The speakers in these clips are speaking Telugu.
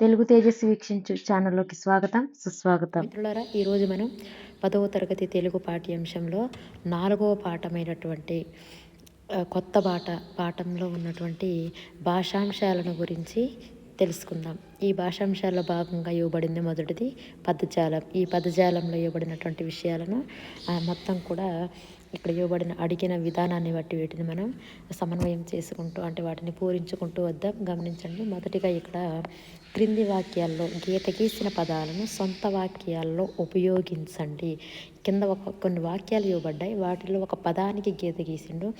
తెలుగు తేజస్సు వీక్షించు ఛానల్లోకి స్వాగతం సుస్వాగతం. మిత్రులారా ఈరోజు మనం పదవ తరగతి తెలుగు పాఠ్యాంశంలో నాలుగవ పాఠమైనటువంటి కొత్త పాట పాఠంలో ఉన్నటువంటి భాషాంశాలను గురించి తెలుసుకుందాం. ఈ భాషాంశాల్లో భాగంగా ఇవ్వబడింది మొదటిది పదజాలం. ఈ పదజాలంలో ఇవ్వబడినటువంటి విషయాలను మొత్తం కూడా ఇక్కడ ఇవ్వబడిన అడిగిన విధానాన్ని బట్టి వీటిని మనం సమన్వయం చేసుకుంటూ అంటే వాటిని పూరించుకుంటూ వద్దాం. గమనించండి మొదటిగా ఇక్కడ క్రింది వాక్యాల్లో గీత గీసిన పదాలను సొంత వాక్యాల్లో ఉపయోగించండి. కింద ఒక కొన్ని వాక్యాలు ఇవ్వబడ్డాయి. వాటిలో ఒక పదానికి గీత గీసిండు.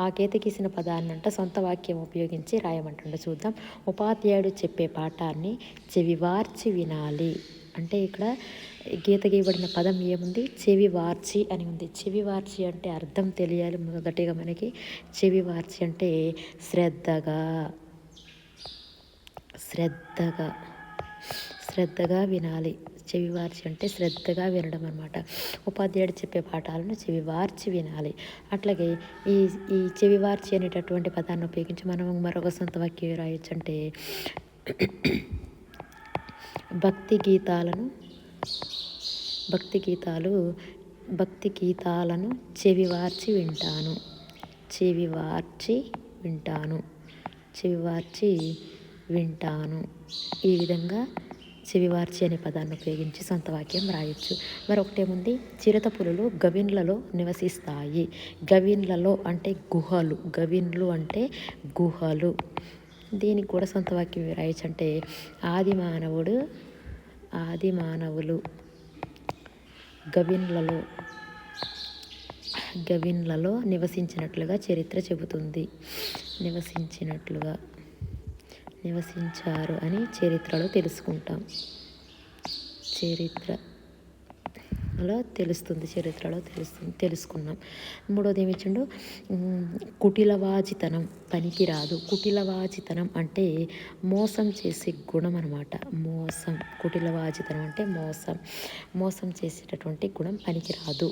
ఆ గీత గీసిన పదాన్ని అంట సొంత వాక్యం ఉపయోగించి రాయమంటుండే. చూద్దాం. ఉపాధ్యాయుడు చెప్పే పాఠాన్ని చెవివార్చి వినాలి. అంటే ఇక్కడ గీత గీయబడిన పదం ఏముంది? చెవి వార్చి అని ఉంది. చెవి వార్చి అంటే అర్థం తెలియాలి. మొదటిగా మనకి చెవి వార్చి అంటే శ్రద్ధగా శ్రద్ధగా శ్రద్ధగా వినాలి. చెవి వార్చి అంటే శ్రద్ధగా వినడం అనమాట ఉపాధ్యాయుడు చెప్పే పాఠాలను చెవి వార్చి వినాలి. అట్లాగే ఈ ఈ చెవి వార్చి అనేటటువంటి పదాన్ని ఉపయోగించి మనం మరొక సొంత వాక్యం రాయొచ్చు అంటే భక్తి గీతాలను భక్తి గీతాలు భక్తి గీతాలను చెవి వార్చి వింటాను. చెవి వార్చి వింటాను. చెవి వార్చి వింటాను. ఈ విధంగా చెవివార్చి అనే పదాన్ని ఉపయోగించి సొంత వాక్యం రాయొచ్చు. మరొకటేముంది? చిరుత పులులు గవిన్లలో నివసిస్తాయి. గవిన్లలో అంటే గుహలు. గవిన్లు అంటే గుహలు. దీనికి కూడా సొంత వాక్యం రాయొచ్చు అంటే ఆది మానవుడు ఆది మానవులు. గవిన్లలో గవిన్లలో నివసించినట్లుగా చరిత్ర చెబుతుంది. నివసించినట్లుగా. నివసించారు అని చరిత్రలో తెలుసుకుంటాం. చరిత్ర చరిత్రలో తెలుస్తుంది చరిత్రలో తెలుస్తుంది తెలుసుకున్నాం. మూడోది ఏమి ఇచ్చిండు కుటిలవాచితనం పనికిరాదు. కుటిలవాచితనం అంటే మోసం చేసే గుణం అనమాట మోసం కుటిలవాచితనం అంటే మోసం. మోసం చేసేటటువంటి గుణం పనికిరాదు.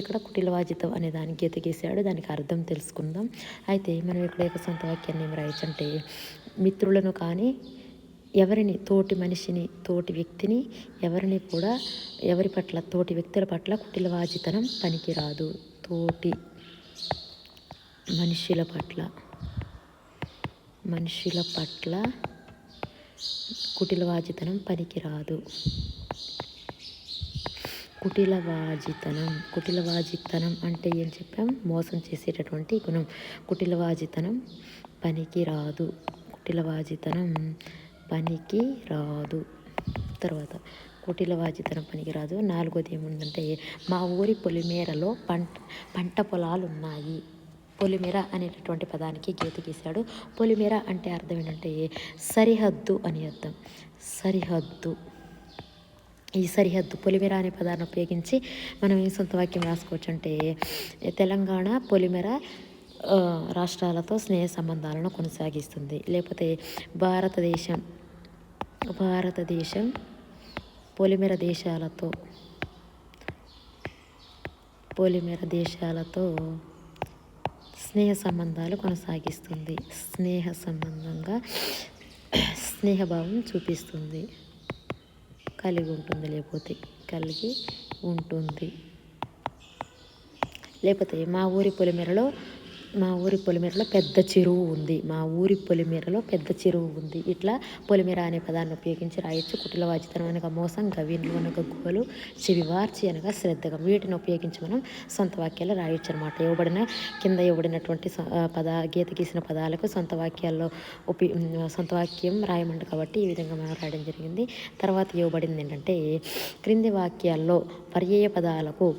ఇక్కడ కుటిలవాచితం అనే దానికి గీత గీసాడు దానికి అర్థం తెలుసుకుందాం. అయితే మనం ఇక్కడ యొక్క సొంత వాక్యాన్ని ఏం రాయొచ్చు అంటే మిత్రులను కానీ ఎవరిని తోటి మనిషిని తోటి వ్యక్తిని ఎవరిని కూడా ఎవరి పట్ల తోటి వ్యక్తుల పట్ల కుటిలవాజితనం పనికిరాదు. తోటి మనుషుల పట్ల మనుషుల పట్ల కుటిలవాజితనం పనికిరాదు. కుటిలవాజితనం కుటిలవాజితనం అంటే ఏం చెప్పాం? మోసం చేసేటటువంటి గుణం. కుటిలవాజితనం పనికిరాదు. కుటిలవాజితనం పనికి రాదు. తర్వాత కుటిలవాజితనం పనికి రాదు. నాలుగోది ఏముందంటే మా ఊరి పొలిమేరలో పంట పంట పొలాలు ఉన్నాయి పొలిమేర అనేటటువంటి పదానికి గీత గీశాడు. పొలిమేర అంటే అర్థం ఏంటంటే సరిహద్దు అని అర్థం. సరిహద్దు. ఈ సరిహద్దు పొలిమేర అనే పదాన్ని ఉపయోగించి మనం ఏం సొంత వాక్యం రాసుకోవచ్చు అంటే తెలంగాణ పొలిమేర రాష్ట్రాలతో స్నేహ సంబంధాలను కొనసాగిస్తుంది. లేకపోతే భారతదేశం భారతదేశం పొలిమేర దేశాలతో పొలిమేర దేశాలతో స్నేహ సంబంధాలు కొనసాగిస్తుంది. స్నేహ సంబంధంగా స్నేహభావం చూపిస్తుంది. కలిగి ఉంటుంది లేకపోతే కలిగి ఉంటుంది. లేకపోతే మా ఊరి పొలిమేరలో మా ఊరి పొలిమేరలో పెద్ద చెరువు ఉంది. మా ఊరి పొలిమేరలో పెద్ద చెరువు ఉంది. ఇట్లా పొలిమేర అనే పదాన్ని ఉపయోగించి రాయొచ్చు. కుటిల వాచితనం అనగా మోసం గవీన్లు అనగా గోలు చెవివార్చి అనగా శ్రద్ధగా. వీటిని ఉపయోగించి మనం సొంత వాక్యాలు రాయొచ్చు అనమాట ఇవ్వబడిన కింద ఇవ్వబడినటువంటి సొ- పద గీత గీసిన పదాలకు సొంత వాక్యాల్లో ఉపి సొంత వాక్యం రాయమంట కాబట్టి ఈ విధంగా మనం రాయడం జరిగింది. తర్వాత ఇవ్వబడింది ఏంటంటే క్రింది వాక్యాల్లో పర్యాయ పదాలకు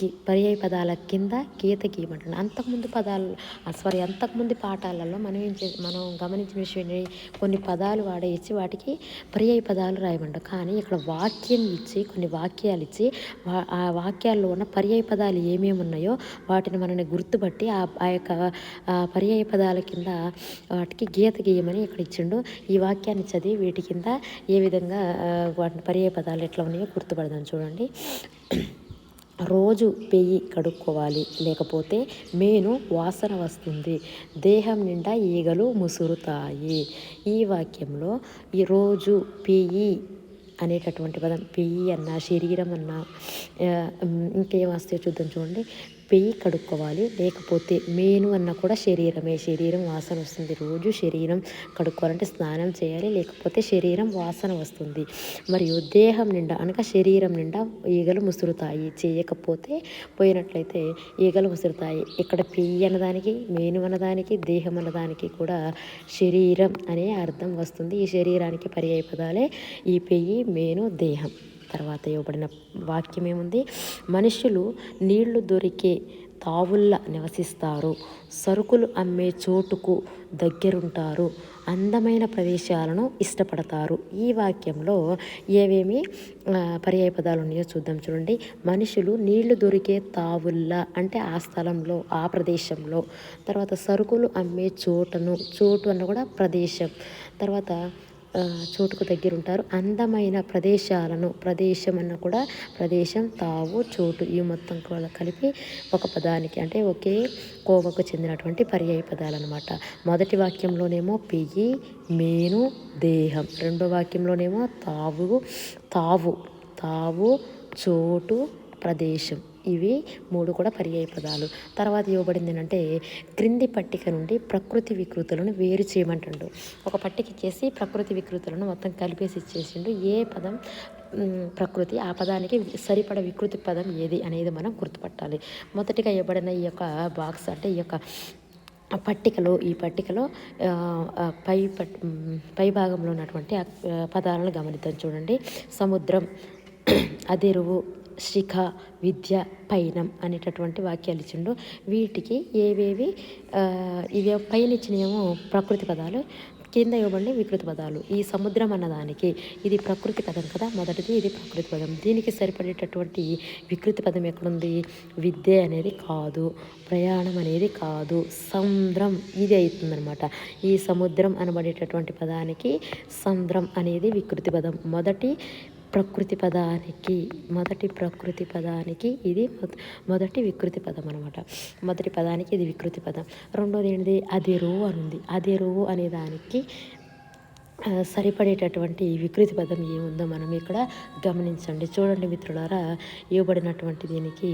కి పర్యాయ పదాల కింద గీత గీయమంటున్నాడు అంతకుముందు పదాలు సారీ అంతకుముందు పాఠాలలో మనం ఏం చే మనం గమనించిన విషయం ఏంటి? కొన్ని పదాలు వాడేసి వాటికి పర్యాయ పదాలు రాయమంటాం. కానీ ఇక్కడ వాక్యం ఇచ్చి కొన్ని వాక్యాలు ఇచ్చి వా- ఆ వాక్యాల్లో ఉన్న పర్యాయ పదాలు ఏమేమి ఉన్నాయో వాటిని మనని గుర్తుపట్టి ఆ ఆ యొక్క పర్యాయ పదాల కింద వాటికి గీత గీయమని ఇక్కడ ఇచ్చిండు. ఈ వాక్యాన్ని చదివి వీటి కింద ఏ విధంగా వాటి వాటిని పర్యాయ పదాలు ఎట్లా ఉన్నాయో గుర్తుపడదాం చూడండి. రోజు పెయ్యి కడుక్కోవాలి. లేకపోతే మేను వాసన వస్తుంది. దేహం నిండా ఈగలు ముసురుతాయి. ఈ వాక్యంలో ఈ రోజు పెయ్యి అనేటటువంటి పదం పెయ్యి అన్న శరీరం అన్న ఇంకేం వస్తే చూద్దాం చూడండి. పెయ్యి కడుక్కోవాలి. లేకపోతే మేను అన్న కూడా శరీరమే. శరీరం వాసన వస్తుంది. రోజు శరీరం కడుక్కోవాలంటే స్నానం చేయాలి. లేకపోతే శరీరం వాసన వస్తుంది. మరియు దేహం నిండా అనగా శరీరం నిండా ఈగలు ముసురుతాయి. చేయకపోతే పోయినట్లయితే ఈగలు ముసురుతాయి. ఇక్కడ పెయ్యి అన్నదానికి మేను అన్నదానికి దేహం అన్నదానికి కూడా శరీరం అనే అర్థం వస్తుంది. ఈ శరీరానికి పర్యాయ పదాలే ఈ పెయ్యి మేను దేహం. తర్వాత ఇవ్వబడిన వాక్యం ఏముంది మనుషులు నీళ్ళు దొరికే తావుల్ల నివసిస్తారు. సరుకులు అమ్మే చోటుకు దగ్గరుంటారు. అందమైన ప్రదేశాలను ఇష్టపడతారు. ఈ వాక్యంలో ఏవేమి పర్యాయ పదాలు ఉన్నాయో చూద్దాం చూడండి. మనుషులు నీళ్ళు దొరికే తావుల్లా అంటే ఆ స్థలంలో ఆ ప్రదేశంలో. తర్వాత సరుకులు అమ్మే చోటను చోటు అన్న కూడా ప్రదేశం. తర్వాత చోటుకు దగ్గర ఉంటారు అందమైన ప్రదేశాలను ప్రదేశం అన్న కూడా ప్రదేశం తావు చోటు ఈ మొత్తం కూడా కలిపి ఒక పదానికి అంటే ఒకే కోవకు చెందినటువంటి పర్యాయ పదాలు అనమాట మొదటి వాక్యంలోనేమో పెయ్యి మేను దేహం. రెండో వాక్యంలోనేమో తావు తావు తావు చోటు ప్రదేశం. ఇవి మూడు కూడా పర్యాయ పదాలు తర్వాత ఇవ్వబడింది ఏంటంటే క్రింది పట్టిక నుండి ప్రకృతి వికృతులను వేరు చేయమంటుండు. ఒక పట్టిక చేసి ప్రకృతి వికృతులను మొత్తం కలిపేసి ఇచ్చేసిండు. ఏ పదం ప్రకృతి ఆ పదానికి సరిపడ వికృతి పదం ఏది అనేది మనం గుర్తుపట్టాలి. మొదటిగా ఇవ్వబడిన ఈ యొక్క బాక్స్ అంటే ఈ యొక్క పట్టికలో ఈ పట్టికలో పై పై భాగంలో ఉన్నటువంటి పదాలను గమనిద్దాం చూడండి. సముద్రం అదిరువు శిఖ విద్య పైనం అనేటటువంటి వాక్యాలు ఇచ్చిండు. వీటికి ఏవేవి ఇవి పైన ఇచ్చినేమో ప్రకృతి పదాలు కింద ఇవ్వబడిన వికృతి పదాలు. ఈ సముద్రం అన్నదానికి ఇది ప్రకృతి పదం కదా మొదటిది ఇది ప్రకృతి పదం. దీనికి సరిపడేటటువంటి వికృతి పదం ఎక్కడుంది? విద్య అనేది కాదు ప్రయాణం అనేది కాదు సముద్రం ఇది అవుతుందనమాట ఈ సముద్రం అనబడేటటువంటి పదానికి సముద్రం అనేది వికృతి పదం. మొదటి ప్రకృతి పదానికి మొదటి ప్రకృతి పదానికి ఇది మొదటి వికృతి పదం అనమాట మొదటి పదానికి ఇది వికృతి పదం. రెండోది ఏంటిది? అదిరు అని ఉంది అదిరు అనే దానికి సరిపడేటటువంటి వికృతి పదం ఏముందో మనం ఇక్కడ గమనించండి. చూడండి మిత్రులారా ఇవ్వబడినటువంటి దీనికి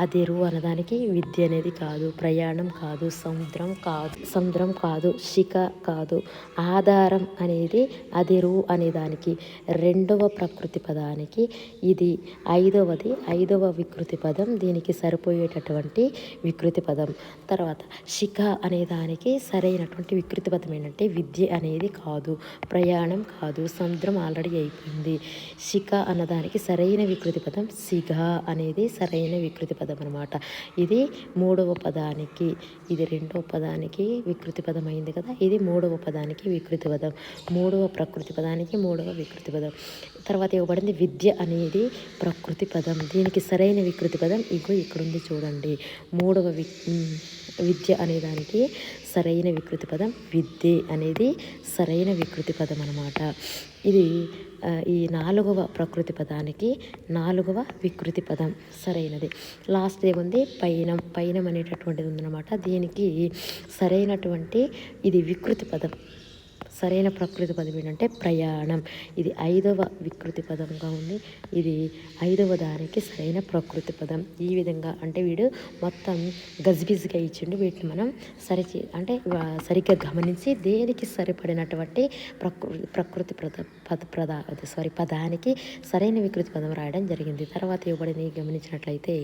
అదిరు అన్నదానికి విద్య అనేది కాదు ప్రయాణం కాదు సముద్రం కాదు సముద్రం కాదు శిఖ కాదు ఆధారం అనేది అదిరు అనే దానికి రెండవ ప్రకృతి పదానికి ఇది ఐదవది ఐదవ వికృతి పదం దీనికి సరిపోయేటటువంటి వికృతి పదం. తర్వాత శిఖ అనే దానికి సరైనటువంటి వికృతి పదం ఏంటంటే విద్య అనేది కాదు. ప్రయాణం కాదు సముద్రం ఆల్రెడీ అయిపోయింది. శిఖ అన్నదానికి సరైన వికృతి పదం సిగ అనేది సరైన వికృతి పదం అనమాట ఇది మూడవ పదానికి ఇది రెండవ పదానికి వికృతి పదం అయింది కదా? ఇది మూడవ పదానికి వికృతి పదం. మూడవ ప్రకృతి పదానికి మూడవ వికృతి పదం. తర్వాత ఇవ్వబడింది విద్య అనేది ప్రకృతి పదం. దీనికి సరైన వికృతి పదం ఇగో ఇక్కడ ఉంది చూడండి. మూడవ వి విద్య అనే దానికి సరైన వికృతి పదం విద్య అనేది సరైన వికృతి పదం అనమాట ఇది ఈ నాలుగవ ప్రకృతి పదానికి నాలుగవ వికృతి పదం సరైనది. లాస్ట్ ఏముంది? పైనం. పైనం అనేటటువంటిది ఉందన్నమాట. దీనికి సరైనటువంటి ఇది వికృతి పదం. సరైన ప్రకృతి పదం ఏంటంటే ప్రయాణం. ఇది ఐదవ వికృతి పదంగా ఉంది. ఇది ఐదవ దానికి సరైన ప్రకృతి పదం. ఈ విధంగా అంటే వీడు మొత్తం గజ్బిజ్గా ఇచ్చిండు. వీటిని మనం సరిచి అంటే సరిగ్గా గమనించి దేనికి సరిపడినటువంటి ప్రకృతి ప్రకృతి పద పద ప్రద సారీ పదానికి సరైన వికృతి పదం రాయడం జరిగింది. తర్వాత ఇవ్వబడిని గమనించినట్లయితే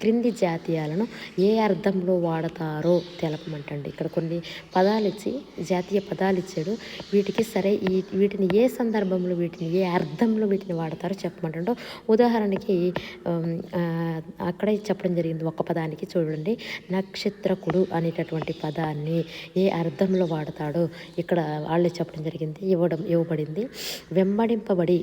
క్రింది జాతీయాలను ఏ అర్థంలో వాడతారో తెలపమంటండి. ఇక్కడ కొన్ని పదాలు ఇచ్చి జాతీయ పదాలు ఇచ్చాడు. వీటికి సరే ఈ వీటిని ఏ సందర్భంలో వీటిని ఏ అర్థంలో వీటిని వాడతారో చెప్పమంటుండో. ఉదాహరణకి అక్కడే చెప్పడం జరిగింది ఒక పదానికి చూడండి. నక్షత్రకుడు అనేటటువంటి పదాన్ని ఏ అర్థంలో వాడతాడో ఇక్కడ వాళ్ళే చెప్పడం జరిగింది. ఇవ్వడం ఇవ్వబడింది. వెంబడింపబడి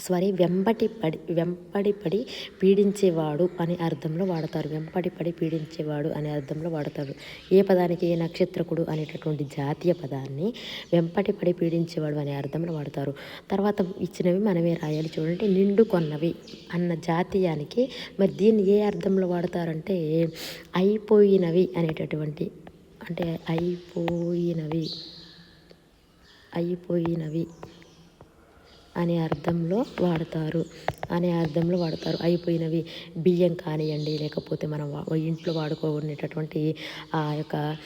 సారీ వెంపటి పడి వెంపడి పడి పీడించేవాడు అనే అర్థంలో వాడతారు. వెంపడిపడి పీడించేవాడు అనే అర్థంలో వాడతారు. ఏ పదానికి? ఏ నక్షత్రకుడు అనేటటువంటి జాతీయ పదాన్ని వెంపటి పడి పీడించేవాడు అనే అర్థంలో వాడతారు. తర్వాత ఇచ్చినవి మనమే రాయాలి చూడండి. నిండు కొన్నవి అన్న జాతీయానికి మరి దీన్ని ఏ అర్థంలో వాడతారంటే అయిపోయినవి అనేటటువంటి అంటే అయిపోయినవి అయిపోయినవి. అనే అర్థంలో వాడతారు. అనే అర్థంలో వాడతారు. అయిపోయినవి బియ్యం కానివ్వండి లేకపోతే మనం వా- ఇంట్లో వాడుకోనేటటువంటి ఆ యొక్క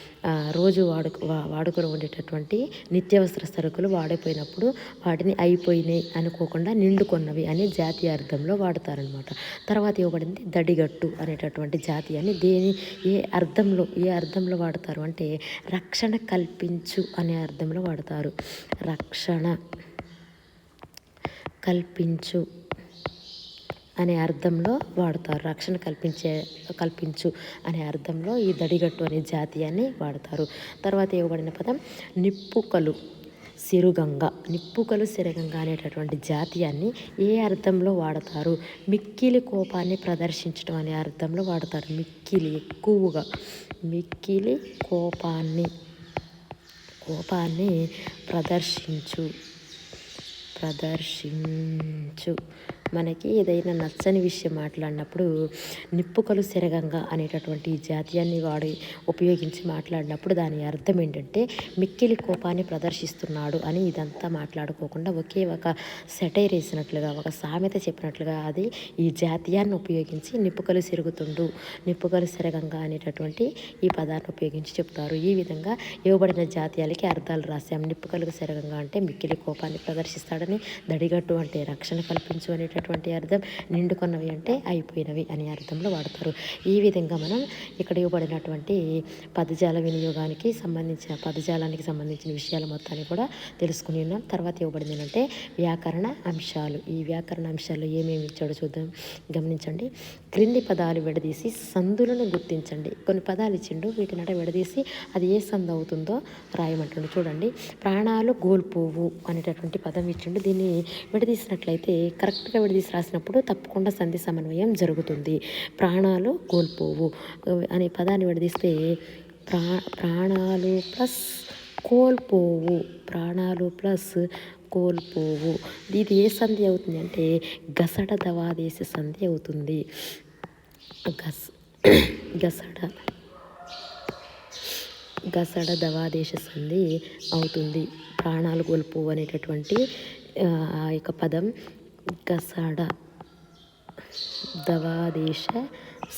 రోజు వాడుకు వాడుకొని ఉండేటటువంటి నిత్యావసర సరుకులు వాడిపోయినప్పుడు వాటిని అయిపోయినాయి అనుకోకుండా నిండుకున్నవి అనే జాతీయ అర్థంలో వాడతారనమాట తర్వాత ఇవ్వబడింది దడిగట్టు అనేటటువంటి జాతీయాన్ని దేని ఏ అర్థంలో ఏ అర్థంలో వాడతారు అంటే రక్షణ కల్పించు అనే అర్థంలో వాడతారు. రక్షణ కల్పించు అనే అర్థంలో వాడతారు. రక్షణ కల్పించే కల్పించు అనే అర్థంలో ఈ దడిగట్టు అనే జాతీయాన్ని వాడతారు. తర్వాత ఇవ్వబడిన పదం నిప్పుకలు సిరుగంగ. నిప్పుకలు సిరగంగ అనేటటువంటి జాతీయాన్ని ఏ అర్థంలో వాడతారు? మిక్కిలి కోపాన్ని ప్రదర్శించడం అనే అర్థంలో వాడతారు. మిక్కిలి ఎక్కువగా. మిక్కిలి కోపాన్ని కోపాన్ని ప్రదర్శించు. ప్రదర్శించు మనకి ఏదైనా నచ్చని విషయం మాట్లాడినప్పుడు నిప్పుకలు శరగంగా అనేటటువంటి ఈ జాతీయాన్ని వాడి ఉపయోగించి మాట్లాడినప్పుడు దాని అర్థం ఏంటంటే మిక్కిలి కోపాన్ని ప్రదర్శిస్తున్నాడు అని ఇదంతా మాట్లాడుకోకుండా ఒకే ఒక సెటైర్ వేసినట్లుగా ఒక సామెత చెప్పినట్లుగా అది ఈ జాతీయాన్ని ఉపయోగించి నిప్పుకలు సిరుగుతుండు నిప్పుకలు శరగంగా అనేటటువంటి ఈ పదాన్ని ఉపయోగించి చెప్తారు. ఈ విధంగా ఇవ్వబడిన జాతీయాలకి అర్థాలు రాశాం. నిప్పుకలు శరగంగా అంటే మిక్కిలి కోపాన్ని ప్రదర్శిస్తాడని దడిగట్టు అంటే రక్షణ కల్పించు అనేటటువంటి అర్థం నిండుకున్నవి అంటే అయిపోయినవి అనే అర్థంలో వాడతారు. ఈ విధంగా మనం ఇక్కడ ఇవ్వబడినటువంటి పదజాల వినియోగానికి సంబంధించిన పదజాలానికి సంబంధించిన విషయాలు మొత్తాన్ని కూడా తెలుసుకుని ఉన్నాం. తర్వాత ఇవ్వబడింది ఏంటంటే వ్యాకరణ అంశాలు. ఈ వ్యాకరణ అంశాల్లో ఏమేమి ఇచ్చాడో చూద్దాం. గమనించండి. క్రింది పదాలు విడదీసి సందులను గుర్తించండి. కొన్ని పదాలు ఇచ్చిండు వీటినట విడదీసి అది ఏ సందు అవుతుందో రాయమంటుండు. చూడండి. ప్రాణాలు గోల్పోవు అనేటటువంటి పదం ఇచ్చిండు. దీన్ని విడదీసినట్లయితే కరెక్ట్గా విడదీసి రాసినప్పుడు తప్పకుండా సంధి సమన్వయం జరుగుతుంది. ప్రాణాలు కోల్పోవు. అనే పదాన్ని విడదీస్తే ప్రా ప్రాణాలు ప్లస్ కోల్పోవు. ప్రాణాలు ప్లస్ కోల్పోవు. ఇది ఏ సంధి అవుతుంది అంటే గసడ దవాదేశ సంధి అవుతుంది. గస్ గసడ గసడ దవాదేశ సంధి అవుతుంది. ప్రాణాలు కోల్పోవు అనేటటువంటి ఆ, ఆ యొక్క పదం గసడ దవాదేశ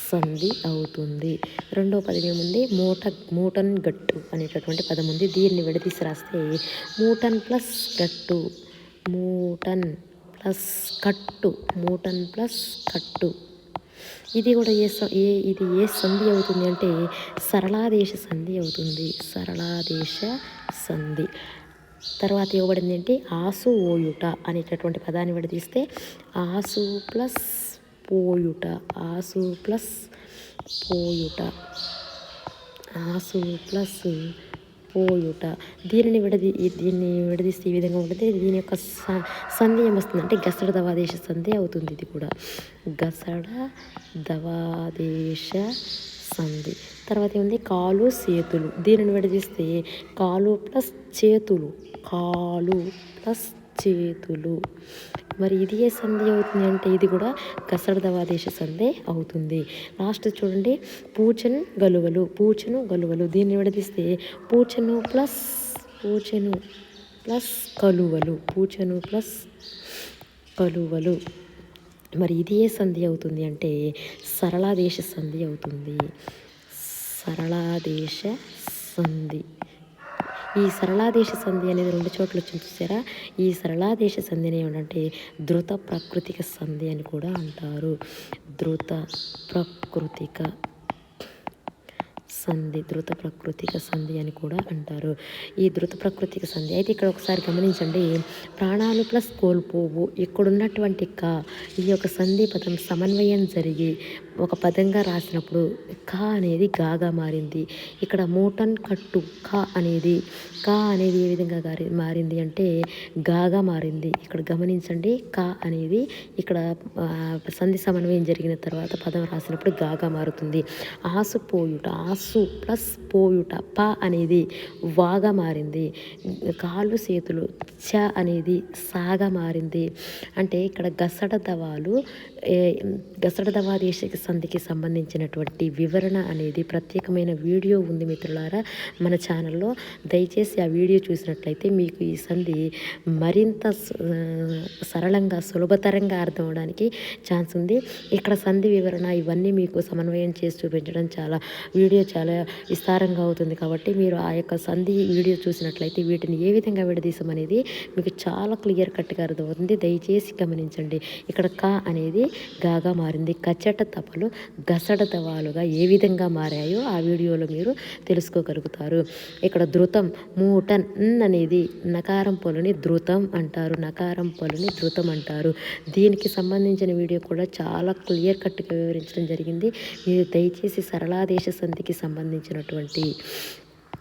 సంధి అవుతుంది రెండో పదం ఏముంది మూట మూటన్ గట్టు అనేటటువంటి పదం ఉంది. దీన్ని విడదీసి రాస్తే మూటన్ ప్లస్ గట్టు మూటన్ ప్లస్ కట్టు మూటన్ ప్లస్ కట్టు. ఇది కూడా ఏ ఏ ఇది ఏ సంధి అవుతుంది అంటే సరళాదేశ సంధి అవుతుంది. సరళాదేశ సంధి. తర్వాత ఇవ్వబడింది ఏంటి? ఆసు ఓయుట అనేటటువంటి పదాన్ని విడదీస్తే ఆసు ప్లస్ పోయుట ఆసు ప్లస్ పోయుట ఆసు ప్లస్ పోయుట. దీనిని విడది దీన్ని విడదీస్తే ఈ విధంగా ఉంటుంది దీని యొక్క స- సంధి ఏమొస్తుంది అంటే గసడ దవాదేశ సంధి అవుతుంది ఇది కూడా. గసడ దవాదేశ సంధి. తర్వాత ఏముంది? కాలు చేతులు. దీనిని విడదీస్తే కాలు ప్లస్ చేతులు. కాలు ప్లస్ చేతులు. మరి ఇది ఏ సంధి అవుతుంది అంటే ఇది కూడా గసడదవాదేశ సంధి అవుతుంది. లాస్ట్ చూడండి. పూచను గలువలు. పూచను గలువలు. దీన్ని విడదీస్తే పూచను ప్లస్ పూచను ప్లస్ కలువలు. పూచను ప్లస్ కలువలు. మరి ఇది ఏ సంధి అవుతుంది అంటే సరళాదేశ సంధి అవుతుంది. సరళాదేశ సంధి. ఈ సరళాదేశ సంధి అనేది రెండు చోట్ల వచ్చింది చూసారా? ఈ సరళాదేశ సంధిని ఏమంటే ధృత ప్రకృతిక సంధి అని కూడా అంటారు. ధృత ప్రకృతిక సంధి ధృత ప్రకృతిక సంధి అని కూడా అంటారు. ఈ ధృత ప్రకృతిక సంధి అయితే ఇక్కడ ఒకసారి గమనించండి. ప్రాణాలు ప్లస్ కోల్పోవు. ఇక్కడున్నటువంటి క ఈ యొక్క సంధి పదం సమన్వయం జరిగి ఒక పదంగా రాసినప్పుడు క అనేది గాగా మారింది. ఇక్కడ మూటన్ కట్టు క అనేది క అనేది ఏ విధంగా మారింది అంటే గాగా మారింది. ఇక్కడ గమనించండి. క అనేది ఇక్కడ సంధి సమన్వయం జరిగిన తర్వాత పదం రాసినప్పుడు గాగా మారుతుంది. ఆసు పోయుట ప్లస్ పోయుట ప అనేది వాగా మారింది. కాళ్ళు చేతులు చ అనేది సాగా మారింది. అంటే ఇక్కడ గసడ దవాలు ఏ, దవా దేశ సంధికి సంబంధించినటువంటి వివరణ అనేది ప్రత్యేకమైన వీడియో ఉంది మిత్రులారా మన ఛానల్లో. దయచేసి ఆ వీడియో చూసినట్లయితే మీకు ఈ సంధి మరింత సరళంగా సులభతరంగా అర్థం అవడానికి ఛాన్స్ ఉంది. ఇక్కడ సంధి వివరణ ఇవన్నీ మీకు సమన్వయం చేసి చూపించడం చాలా వీడియో చాలా విస్తారంగా అవుతుంది కాబట్టి మీరు ఆ యొక్క సంధి వీడియో చూసినట్లయితే వీటిని ఏ విధంగా విడదీసమనేది మీకు చాలా క్లియర్ కట్గా అర్థమవుతుంది. దయచేసి గమనించండి. ఇక్కడ క అనేది గాగా మారింది. కచ్చట తపలు గసడ తవాలుగా ఏ విధంగా మారాయో ఆ వీడియోలో మీరు తెలుసుకోగలుగుతారు. ఇక్కడ ధృతం మూటన్ అనేది నకారం పొలని ధృతం అంటారు. నకారం పొలని ధృతం అంటారు. దీనికి సంబంధించిన వీడియో కూడా చాలా క్లియర్ కట్గా వివరించడం జరిగింది. మీరు దయచేసి సరళాదేశ సంధికి సంబంధించినటువంటి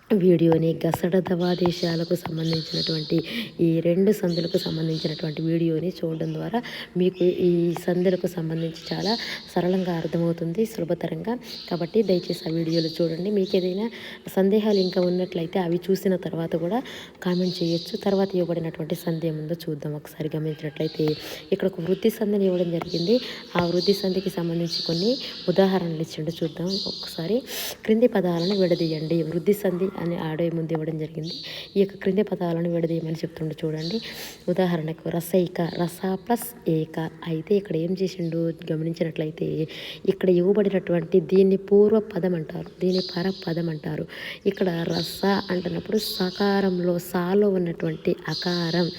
వీడియోని గసడ దవాదేశాలకు సంబంధించినటువంటి ఈ రెండు సందులకు సంబంధించినటువంటి వీడియోని చూడడం ద్వారా మీకు ఈ సందులకు సంబంధించి చాలా సరళంగా అర్థమవుతుంది సులభతరంగా. కాబట్టి దయచేసి ఆ వీడియోలు చూడండి. మీకు ఏదైనా సందేహాలు ఇంకా ఉన్నట్లయితే అవి చూసిన తర్వాత కూడా కామెంట్ చేయొచ్చు. తర్వాత ఇవ్వబడినటువంటి సందేహం ఉందో చూద్దాం. ఒకసారి గమనించినట్లయితే ఇక్కడ ఒక వృద్ధి సంధిని ఇవ్వడం జరిగింది. ఆ వృద్ధి సంధికి సంబంధించి కొన్ని ఉదాహరణలు ఇచ్చిండు చూద్దాం. ఒకసారి క్రింది పదాలను విడదీయండి. వృద్ధి సంధి అని ఆడే ముందు ఇవ్వడం జరిగింది. ఈ యొక్క క్రింది పదాలను విడదీయమని చెప్తుండే చూడండి. ఉదాహరణకు రసైక రస ప్లస్ ఏక. అయితే ఇక్కడ ఏం చేసిండు? గమనించినట్లయితే ఇక్కడ ఇవ్వబడినటువంటి దీన్ని పూర్వ పదం అంటారు. దీన్ని పర పదం అంటారు. ఇక్కడ రస అంటున్నప్పుడు సకారంలో సాలో ఉన్నటువంటి అకారం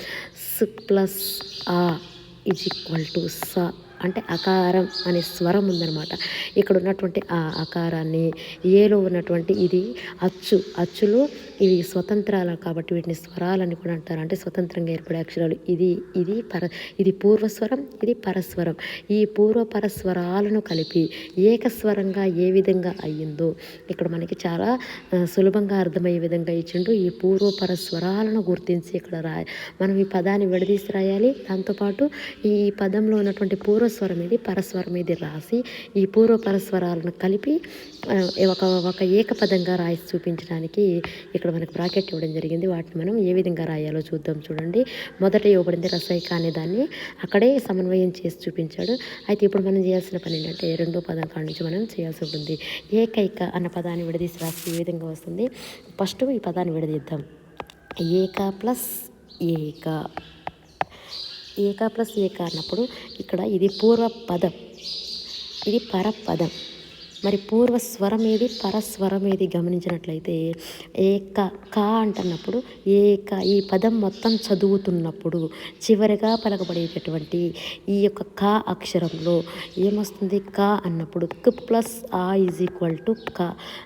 స్ ప్లస్ ఆ ఈజ్ ఈక్వల్ టు స. అంటే అకారం అనే స్వరం ఉందన్నమాట. ఇక్కడ ఉన్నటువంటి ఆ అకారాన్ని ఏలో ఉన్నటువంటి ఇది అచ్చు అచ్చులు ఇవి స్వతంత్రాలు కాబట్టి వీటిని స్వరాలని కూడా అంటారు. అంటే స్వతంత్రంగా ఏర్పడే అక్షరాలు ఇది ఇది పర ఇది పూర్వస్వరం ఇది పరస్వరం. ఈ పూర్వ పరస్వరాలను కలిపి ఏకస్వరంగా ఏ విధంగా అయ్యిందో ఇక్కడ మనకి చాలా సులభంగా అర్థమయ్యే విధంగా ఇచ్చిండు. ఈ పూర్వ పరస్వరాలను గుర్తించి ఇక్కడ రా మనం ఈ పదాన్ని విడదీసి రాయాలి. దాంతోపాటు ఈ పదంలో ఉన్నటువంటి పూర్వస్వరం ఇది పరస్వరం ఇది రాసి ఈ పూర్వ పరస్వరాలను కలిపి ఒక ఒక ఏకపదంగా రాసి చూపించడానికి ఇక్కడ మనకు బ్రాకెట్ ఇవ్వడం జరిగింది. వాటిని మనం ఏ విధంగా రాయాలో చూద్దాం చూడండి. మొదట ఇవ్వబడింది రసైక అనే దాన్ని అక్కడే సమన్వయం చేసి చూపించాడు. అయితే ఇప్పుడు మనం చేయాల్సిన పని ఏంటంటే రెండో పదం కాడ నుంచి మనం చేయాల్సి ఉంటుంది. ఏకైక అన్న పదాన్ని విడదీసి రాసి ఈ విధంగా వస్తుంది? ఫస్ట్ ఈ పదాన్ని విడదీద్దాం. ఏక ప్లస్ ఏక. ఏక ప్లస్ ఏక అన్నప్పుడు ఇక్కడ ఇది పూర్వ పదం ఇది పరపదం. మరి పూర్వ స్వరం ఏది పరస్వరం ఏది గమనించినట్లయితే ఏక కా అంటున్నప్పుడు ఏక ఈ పదం మొత్తం చదువుతున్నప్పుడు చివరిగా పలకబడేటటువంటి ఈ యొక్క కా అక్షరంలో ఏమొస్తుంది? కా అన్నప్పుడు క్ ప్లస్ ఆ ఈజ్ ఈక్వల్ టు క.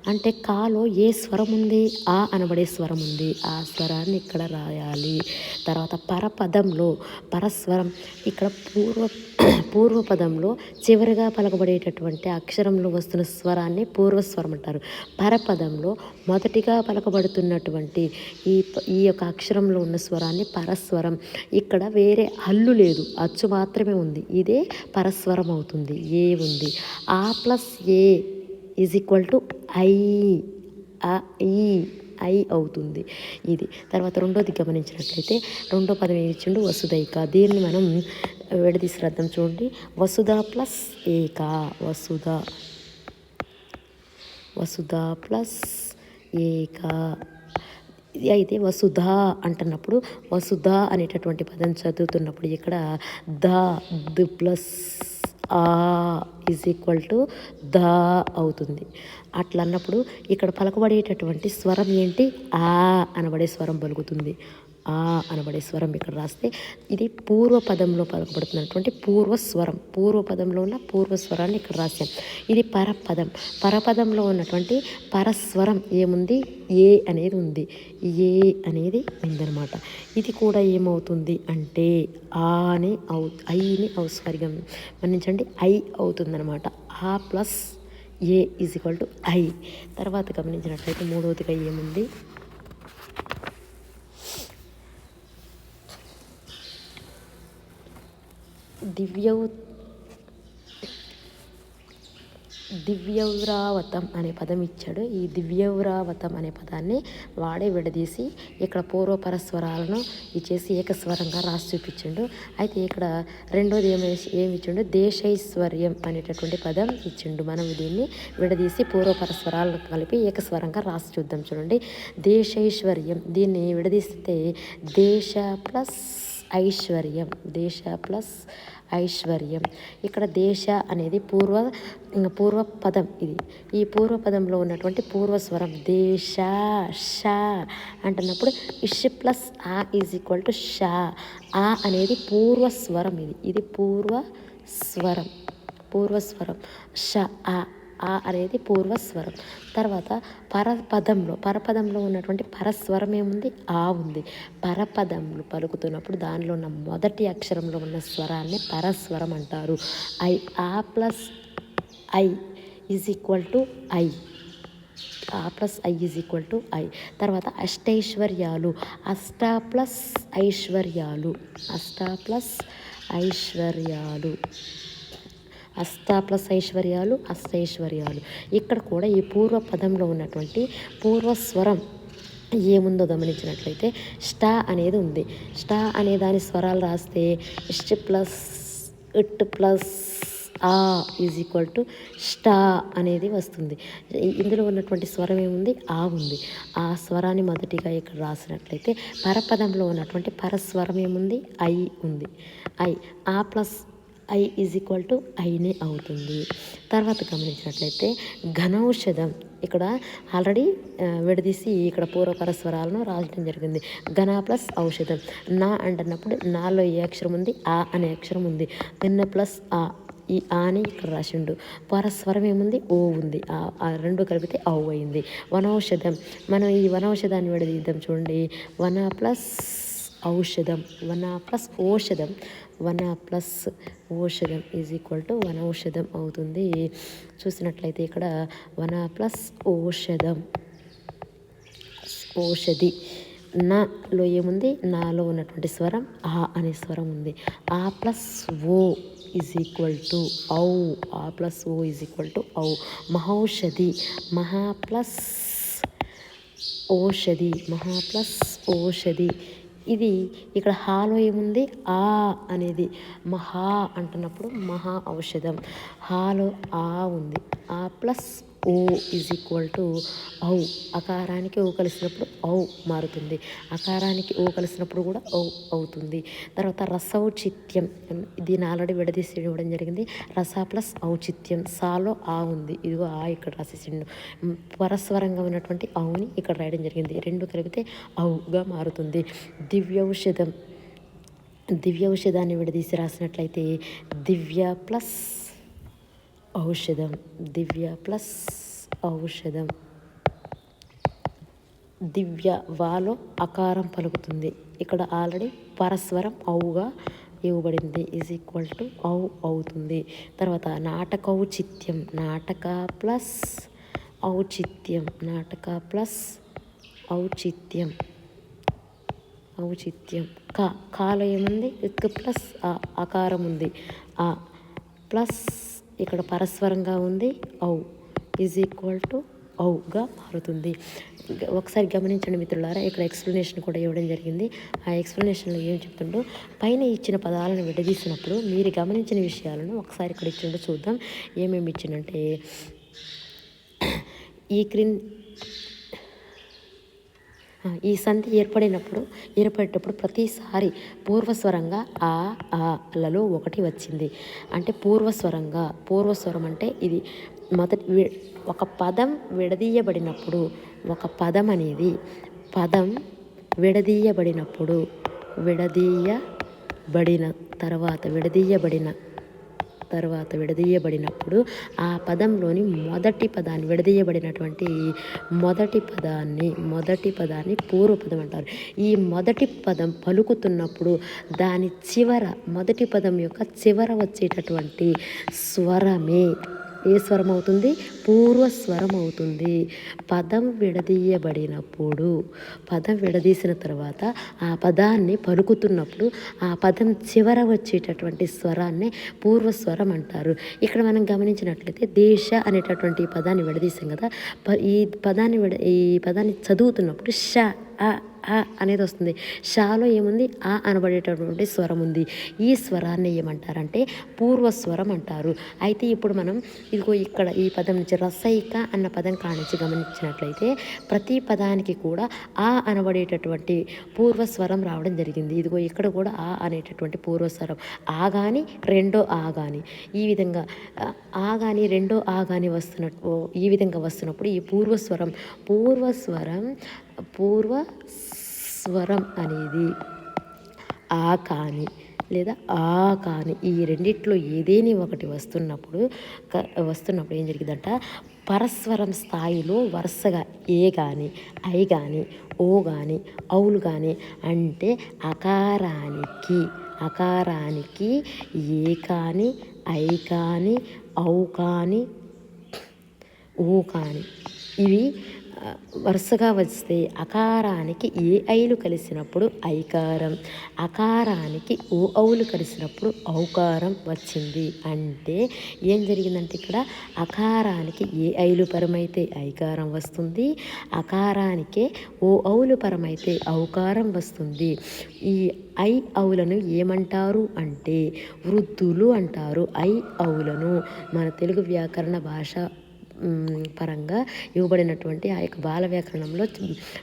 అంటే కాలో ఏ స్వరం ఉంది? ఆ అనబడే స్వరం ఉంది. ఆ స్వరాన్ని ఇక్కడ రాయాలి. తర్వాత పరపదంలో పరస్వరం ఇక్కడ పూర్వ పూర్వపదంలో చివరిగా పలకబడేటటువంటి అక్షరంలో వస్తున్న స్వరాన్ని పూర్వస్వరం అంటారు. పరపదంలో మొదటిగా పలకబడుతున్నటువంటి ఈ ఈ యొక్క అక్షరంలో ఉన్న స్వరాన్ని పరస్వరం. ఇక్కడ వేరే హల్లు లేదు. అచ్చు మాత్రమే ఉంది. ఇదే పరస్వరం అవుతుంది. ఏ ఉంది? ఆ ప్లస్ ఏ ఈజ్ ఈక్వల్ టు ఐ ఈ ఐ అవుతుంది. ఇది. తర్వాత రెండోది గమనించినట్లయితే రెండో పదం ఏమి ఇచ్చిండు? వసుదైక. దీన్ని మనం విడదీసి రద్దాం చూడండి. వసుధ ప్లస్ ఏక వసుధ వసుధ ప్లస్ ఏక. అయితే వసుధ అంటున్నప్పుడు వసుధ అనేటటువంటి పదం చదువుతున్నప్పుడు ఇక్కడ ద ద ప్లస్ ఆ ఈజ్ ఈక్వల్ టు ద అవుతుంది. అట్లా అన్నప్పుడు ఇక్కడ పలకబడేటటువంటి స్వరం ఏంటి? ఆ అనబడే స్వరం పలుకుతుంది. ఆ అనబడే స్వరం ఇక్కడ రాస్తే ఇది పూర్వ పదంలో పలకబడుతున్నటువంటి పూర్వ స్వరం పూర్వ పదంలో ఉన్న పూర్వ స్వరాన్ని ఇక్కడ రాశాం. ఇది పరపదం. పరపదంలో ఉన్నటువంటి పరస్వరం ఏముంది? ఏ అనేది ఉంది. ఏ అనేది ఉందన్నమాట. ఇది కూడా ఏమవుతుంది అంటే ఆ అని అవు ఐని ఔస్వర్గం మన్నించండి ఐ అవుతుందన్నమాట. ఆ ప్లస్ ఏ ఈజ్ ఈక్వల్ టు ఐ. తర్వాత గమనించినట్లయితే మూడవదిగా ఏముంది? దివ్యౌ దివ్యౌరావతం అనే పదం ఇచ్చాడు. ఈ దివ్యౌరావతం అనే పదాన్ని వాడే విడదీసి ఇక్కడ పూర్వపరస్వరాలను ఇచ్చేసి ఏకస్వరంగా రాసి చూపించిండు. అయితే ఇక్కడ రెండోది ఏమి ఏమి ఇచ్చిండు? దేశైశ్వర్యం అనేటటువంటి పదం ఇచ్చిండు. మనం దీన్ని విడదీసి పూర్వపరస్వరాలను కలిపి ఏకస్వరంగా రాసి చూద్దాం చూడండి. దేశైశ్వర్యం దీన్ని విడదీస్తే దేశ ప్లస్ ఐశ్వర్యం. దేశ ప్లస్ ఐశ్వర్యం. ఇక్కడ దేశ అనేది పూర్వ పూర్వ పదం ఇది. ఈ పూర్వ పదంలో ఉన్నటువంటి పూర్వస్వరం దేశ ష అంటున్నప్పుడు ఇష్ ప్లస్ ఆ ఈజ్ ఈక్వల్ టు షా. ఆ అనేది పూర్వస్వరం ఇది. ఇది పూర్వ స్వరం. పూర్వస్వరం ష ఆ. ఆ అనేది పూర్వస్వరం. తర్వాత పరపదంలో పరపదంలో ఉన్నటువంటి పరస్వరం ఏముంది? ఆ ఉంది. పరపదంలో పలుకుతున్నప్పుడు దానిలో ఉన్న మొదటి అక్షరంలో ఉన్న స్వరాన్ని పరస్వరం అంటారు. ఐ ఆ ప్లస్ ఐ ఈజ్ ఈక్వల్ టు ఐ. ఆ ప్లస్ ఐ ఈజ్ ఈక్వల్ టు ఐ. తర్వాత అష్టైశ్వర్యాలు. అష్ట ప్లస్ ఐశ్వర్యాలు. అష్ట ప్లస్ ఐశ్వర్యాలు. అష్ట ప్లస్ ఐశ్వర్యాలు అష్టైశ్వర్యాలు. ఇక్కడ కూడా ఈ పూర్వ పదంలో ఉన్నటువంటి పూర్వస్వరం ఏముందో గమనించినట్లయితే స్టా అనేది ఉంది. స్టా అనే దాని స్వరాలు రాస్తే ఇష్ట ప్లస్ ఇట్ ప్లస్ ఆ ఈజ్ ఈక్వల్ టు స్టా అనేది వస్తుంది. ఇందులో ఉన్నటువంటి స్వరం ఏముంది? ఆ ఉంది. ఆ స్వరాన్ని మొదటిగా ఇక్కడ రాసినట్లయితే పరపదంలో ఉన్నటువంటి పరస్వరం ఏముంది? ఐ ఉంది. ఐ. ఆ ప్లస్ ఐ ఈజ్ ఈక్వల్ టు ఐనే అవుతుంది. తర్వాత గమనించినట్లయితే ఘనౌషధం ఇక్కడ ఆల్రెడీ విడదీసి ఇక్కడ పూర్వపర స్వరాలను రాయడం జరిగింది. ఘన ప్లస్ ఔషధం. నా అంటున్నప్పుడు నాలో ఏ అక్షరం ఉంది? ఆ అనే అక్షరం ఉంది. నిన్న ప్లస్ ఆ. ఈ ఆని ఇక్కడ రాసిండు. పరస్వరం ఏముంది? ఓ ఉంది. ఆ రెండు కలిపితే ఔ అయింది. వనౌషధం. మనం ఈ వనౌషధాన్ని విడదీద్దాం చూడండి. వన ప్లస్ ఔషధం. వన ప్లస్ ఔషధం వన ప్లస్ ఔషధం ఈజ్ ఈక్వల్ టు వన ఔషధం అవుతుంది. చూసినట్లయితే ఇక్కడ వన ప్లస్ ఔషధం ఔషధి నాలో ఏముంది? నాలో ఉన్నటువంటి స్వరం ఆ అనే స్వరం ఉంది. ఆ ప్లస్ ఓ ఈజ్ ఈక్వల్ టు ఔ. ఆ ప్లస్ ఓ ఈజ్ ఈక్వల్ టు ఔ. మహౌషధి. మహా ప్లస్ ఓషధి. మహా ప్లస్ ఓషధి. ఇది ఇక్కడ హాలో ఏముంది? ఆ అనేది. మహా అంటున్నప్పుడు మహా ఔషధం. హాలో ఆ ఉంది. ఆ ప్లస్ ఓ ఈజ్ ఈక్వల్ టు ఔ అకారానికి ఓ కలిసినప్పుడు ఔ మారుతుంది. అకారానికి ఓ కలిసినప్పుడు కూడా ఔ అవుతుంది. తర్వాత రసౌచిత్యం. దీని ఆల్రెడీ విడదీసి ఇవ్వడం జరిగింది. రస ప్లస్ ఔచిత్యం. సాలో ఆ ఉంది. ఇదిగో ఆ ఇక్కడ రాసేసిండు. పరస్వరంగా ఉన్నటువంటి ఔని ఇక్కడ రాయడం జరిగింది. రెండు కలిపితే ఔగా మారుతుంది. దివ్యౌషధం. దివ్యౌషధాన్ని విడదీసి రాసినట్లయితే దివ్య ప్లస్ ఔషధం. దివ్య ప్లస్ ఔషధం. దివ్య వాలో అకారం పలుకుతుంది. ఇక్కడ ఆల్రెడీ పరస్వరం ఔగా ఇవ్వబడింది. ఈజ్ ఈక్వల్ టు ఔ అవుతుంది. తర్వాత నాటక ఔచిత్యం. నాటక ప్లస్ ఔచిత్యం. నాటక ప్లస్ ఔచిత్యం. ఔచిత్యం. క కాలో ఏముంది? ప్లస్ ఆ అకారం ఉంది. ఆ ప్లస్ ఇక్కడ పరస్వరంగా ఉంది. ఔ ఈజ్ ఈక్వల్ టు ఔగా మారుతుంది. ఒకసారి గమనించండి మిత్రులారా ఇక్కడ ఎక్స్ప్లెనేషన్ కూడా ఇవ్వడం జరిగింది. ఆ ఎక్స్ప్లెనేషన్లో ఏం చెప్తుండో పైన ఇచ్చిన పదాలను విడదీసినప్పుడు మీరు గమనించిన విషయాలను ఒకసారి ఇక్కడ ఇచ్చిండో చూద్దాం. ఏమేమి ఇచ్చిందంటే ఈ క్రింది ఈ సంధి ఏర్పడినప్పుడు ఏర్పడేటప్పుడు ప్రతిసారి పూర్వస్వరంగా ఆ ఆలలో ఒకటి వచ్చింది. అంటే పూర్వస్వరంగా పూర్వస్వరం అంటే ఇది మొదటి ఒక పదం విడదీయబడినప్పుడు ఒక పదం అనేది పదం విడదీయబడినప్పుడు విడదీయబడిన తర్వాత విడదీయబడిన తర్వాత విడదీయబడినప్పుడు ఆ పదంలోని మొదటి పదాన్ని విడదీయబడినటువంటి మొదటి పదాన్ని మొదటి పదాన్ని పూర్వపదం అంటారు. ఈ మొదటి పదం పలుకుతున్నప్పుడు దాని చివర మొదటి పదం యొక్క చివర వచ్చేటటువంటి స్వరమే ఏ స్వరం అవుతుంది? పూర్వ స్వరం అవుతుంది. పదం విడదీయబడినప్పుడు పదం విడదీసిన తర్వాత ఆ పదాన్ని పలుకుతున్నప్పుడు ఆ పదం చివర వచ్చేటటువంటి స్వరాన్ని పూర్వస్వరం అంటారు. ఇక్కడ మనం గమనించినట్లయితే దేశ అనేటటువంటి ఈ పదాన్ని విడదీసాం కదా. ప ఈ పదాన్ని విడ ఈ పదాన్ని చదువుతున్నప్పుడు ష అ ఆ అనేది వస్తుంది. షాలో ఏముంది? ఆ అనబడేటటువంటి స్వరం ఉంది. ఈ స్వరాన్ని ఏమంటారంటే పూర్వస్వరం అంటారు. అయితే ఇప్పుడు మనం ఇదిగో ఇక్కడ ఈ పదం నుంచి రసైక అన్న పదం కానించి గమనించినట్లయితే ప్రతి పదానికి కూడా ఆ అనబడేటటువంటి పూర్వస్వరం రావడం జరిగింది. ఇదిగో ఇక్కడ కూడా ఆ అనేటటువంటి పూర్వస్వరం. ఆ కానీ రెండో ఆ కానీ ఈ విధంగా ఆ, ఆ కానీ రెండో ఆ కానీ వస్తున్నట్టు ఈ విధంగా వస్తున్నప్పుడు ఈ పూర్వస్వరం పూర్వస్వరం పూర్వ స్వరం అనేది. ఆ కానీ లేదా ఆ కానీ ఈ రెండిట్లో ఏదేని ఒకటి వస్తున్నప్పుడు క- వస్తున్నప్పుడు ఏం జరిగిందంట? పరస్వరం స్థాయిలో వరుసగా ఏ కానీ ఐ కానీ ఓ కానీ ఔలు కానీ అంటే అకారానికి అకారానికి ఏ కానీ ఐ కానీ ఔ కానీ ఓ కానీ ఇవి వరుసగా వస్తే అకారానికి ఏ ఐలు కలిసినప్పుడు ఐకారం అకారానికి ఓ ఔలు కలిసినప్పుడు ఔకారం వచ్చింది. అంటే ఏం జరిగిందంటే ఇక్కడ అకారానికి ఏ ఐలు పరమైతే ఐకారం వస్తుంది అకారానికే ఓ ఔలు పరమైతే ఔకారం వస్తుంది. ఈ ఐ ఔలను ఏమంటారు అంటే వృద్ధులు అంటారు. ఐ ఔలను మన తెలుగు వ్యాకరణ భాష పరంగా ఇవ్వబడినటువంటి ఆ యొక్క బాల వ్యాకరణంలో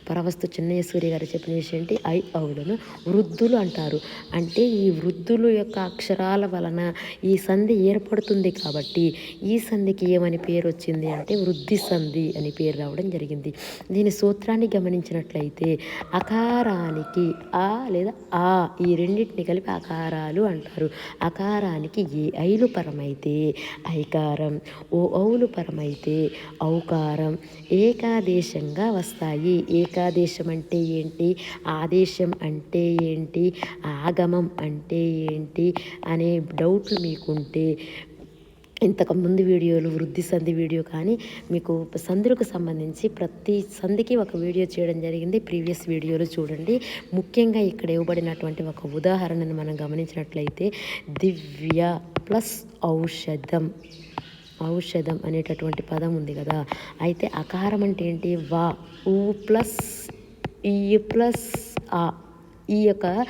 పరవస్తు చిన్నయ్య సూర్య గారు చెప్పిన విషయం ఏంటి? ఐ ఔలను వృద్ధులు అంటారు. అంటే ఈ వృద్ధులు యొక్క అక్షరాల వలన ఈ సంధి ఏర్పడుతుంది కాబట్టి ఈ సంధికి ఏమని పేరు వచ్చింది అంటే వృద్ధి సంధి అని పేరు రావడం జరిగింది. దీని సూత్రాన్ని గమనించినట్లయితే అకారానికి ఆ లేదా ఆ ఈ రెండింటిని కలిపి అకారాలు అంటారు. అకారానికి ఏ ఐలు పరమైతే? ఐకారం. ఓ ఔలు పరమైతే? ఔకారం. ఏకాదేశంగా వస్తాయి. ఏకాదేశం అంటే ఏంటి? ఆదేశం అంటే ఏంటి? ఆగమం అంటే ఏంటి? అనే డౌట్లు మీకుంటే ఇంతకు ముందు వీడియోలు వృద్ధి సంధి వీడియో కానీ మీకు సంధులకు సంబంధించి ప్రతి సంధికి ఒక వీడియో చేయడం జరిగింది. ప్రీవియస్ వీడియోలు చూడండి. ముఖ్యంగా ఇక్కడ ఇవ్వబడినటువంటి ఒక ఉదాహరణను మనం గమనించినట్లయితే దివ్య ప్లస్ ఔషధం. ఔషధం అనేటటువంటి పదం ఉంది కదా. అయితే అకారం అంటే ఏంటి? వా ఊ ప్లస్ ఈ ప్లస్ ఆ. ఈ యొక్క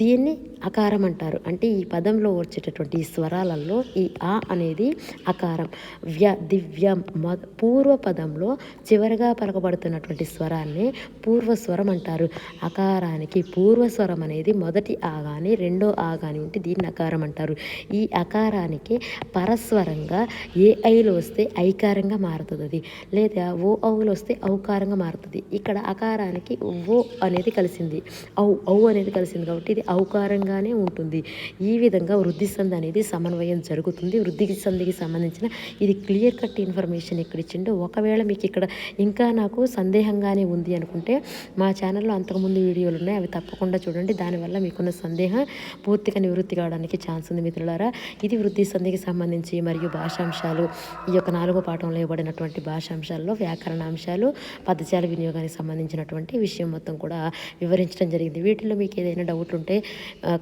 దీన్ని అకారం అంటారు. అంటే ఈ పదంలో వచ్చేటటువంటి ఈ స్వరాలలో ఈ ఆ అనేది అకారం. వ్య దివ్యం మ పూర్వ పదంలో చివరిగా పలకబడుతున్నటువంటి స్వరాన్ని పూర్వస్వరం అంటారు. అకారానికి పూర్వస్వరం అనేది మొదటి ఆ కానీ రెండో ఆ కానీ ఉంటే దీన్ని అకారం అంటారు. ఈ అకారానికి పరస్వరంగా ఏ ఐలు వస్తే ఐకారంగా మారుతుంది. అది లేదా ఓ ఔలు వస్తే ఔకారంగా మారుతుంది. ఇక్కడ అకారానికి ఓ అనేది కలిసింది. ఔ ఔ అనేది కలిసింది కాబట్టి ఇది ఔకారంగానే ఉంటుంది. ఈ విధంగా వృద్ధి సంధి అనేది సమన్వయం జరుగుతుంది. వృద్ధి సంధికి సంబంధించిన ఇది క్లియర్ కట్ ఇన్ఫర్మేషన్ ఇక్కడ ఇచ్చిండో ఒకవేళ మీకు ఇక్కడ ఇంకా నాకు సందేహంగానే ఉంది అనుకుంటే మా ఛానల్లో అంతకుముందు వీడియోలు ఉన్నాయి. అవి తప్పకుండా చూడండి. దానివల్ల మీకున్న సందేహం పూర్తిగా నివృత్తి కావడానికి ఛాన్స్ ఉంది మిత్రులారా. ఇది వృద్ధి సంధికి సంబంధించి మరియు భాషాంశాలు ఈ యొక్క నాలుగో పాఠంలో ఇవ్వబడినటువంటి భాషాంశాల్లో వ్యాకరణాంశాలు పదజాల వినియోగానికి సంబంధించినటువంటి విషయం మొత్తం కూడా వివరించడం జరిగింది. వీటిలో మీకు ఏదైనా డౌట్ ఉంటే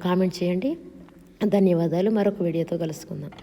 కామెంట్ చేయండి. ధన్యవాదాలు. మరొక వీడియోతో కలుసుకుందాం.